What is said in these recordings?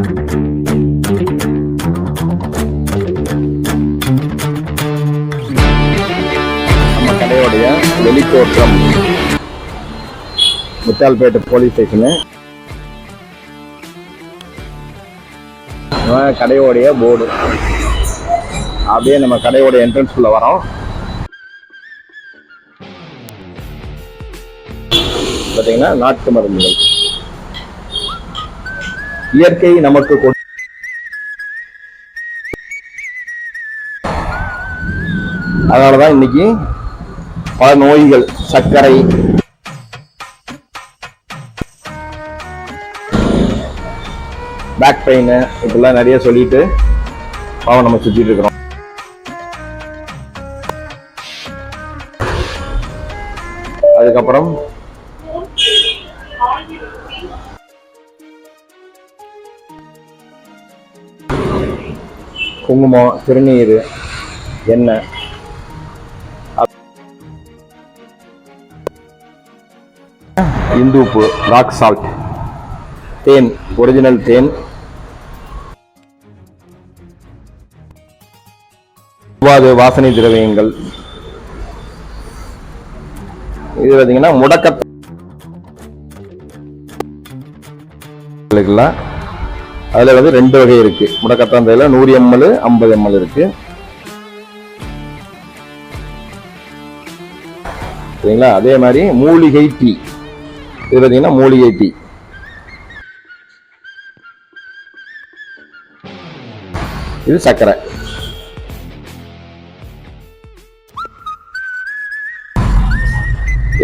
நம்ம கடையோடைய வெளித்தோற்றம். Muthalpettai police station. கடையோடைய board. அப்படியே நம்ம கடையோட என்ட்ரன்ஸ்குள்ளே வரோம். பார்த்தீங்கன்னா நாட்டு மருந்துகள் இயற்கை நமக்கு கொடு- அதனாலதான் இன்னைக்கு பல நோய்கள் சர்க்கரை பேக் பெயின் இப்படிலாம் நிறைய சொல்லிட்டு பாவம் நம்ம சுத்திட்டு இருக்கிறோம். அதுக்கப்புறம் குங்குமம் திருநீர் எண்ணெய். இந்துப்பு ராக் சால்ட் தேன் ஒரிஜினல் தேன். வாசனை திரவியங்கள். இது பார்த்தீங்கன்னா முடக்க இருக்குல்ல அதுல வந்து ரெண்டு வகை இருக்கு. முடக்கத்தாந்தையில நூறு எம்எல் ஐம்பது எம்எல் இருக்கு. சரிங்களா? அதே மாதிரி மூலிகை டீ. இது பார்த்தீங்கன்னா மூலிகை டீ. இது சர்க்கரை.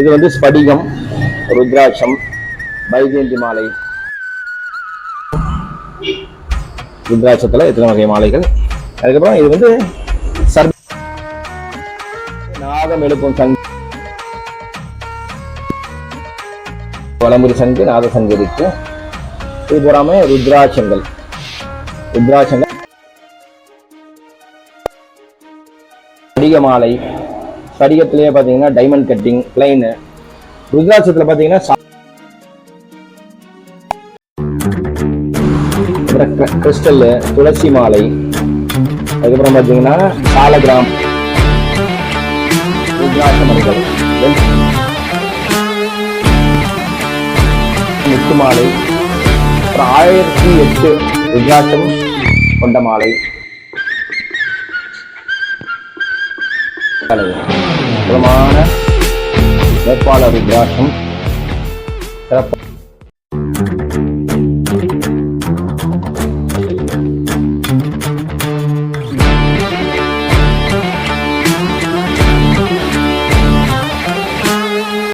இது வந்து ஸ்படிகம் ருத்ராட்சம் வைஜெயந்தி மாலை. ருத்ராட்சத்தில் எத்தனை வகை மாலைகள்? அதுக்கப்புறம் இது வந்து சர் நாதம் எழுப்பும் சங்கு வளமுறி சங்கு நாத சங்கு இருக்கு இது பூராமே ருத்ராட்சங்கள். ருத்ராட்சங்கள். படிக மாலை. படிகத்திலேயே பார்த்தீங்கன்னா டைமண்ட் கட்டிங் பிளைனு ருத்ராட்சத்தில் பார்த்தீங்கன்னா அப்புறம் கிற- கிறிஸ்டல் துளசி மாலை. அதுக்கப்புறம் பார்த்தீங்கன்னா சாலகிராம். ருத்ராட்ச முத்து மாலை. அப்புறம் ஆயிரத்தி எட்டு ருத்ராட்சம் கொண்ட மாலை. பிரமான வேட்பாளர் ருத்ராட்சம்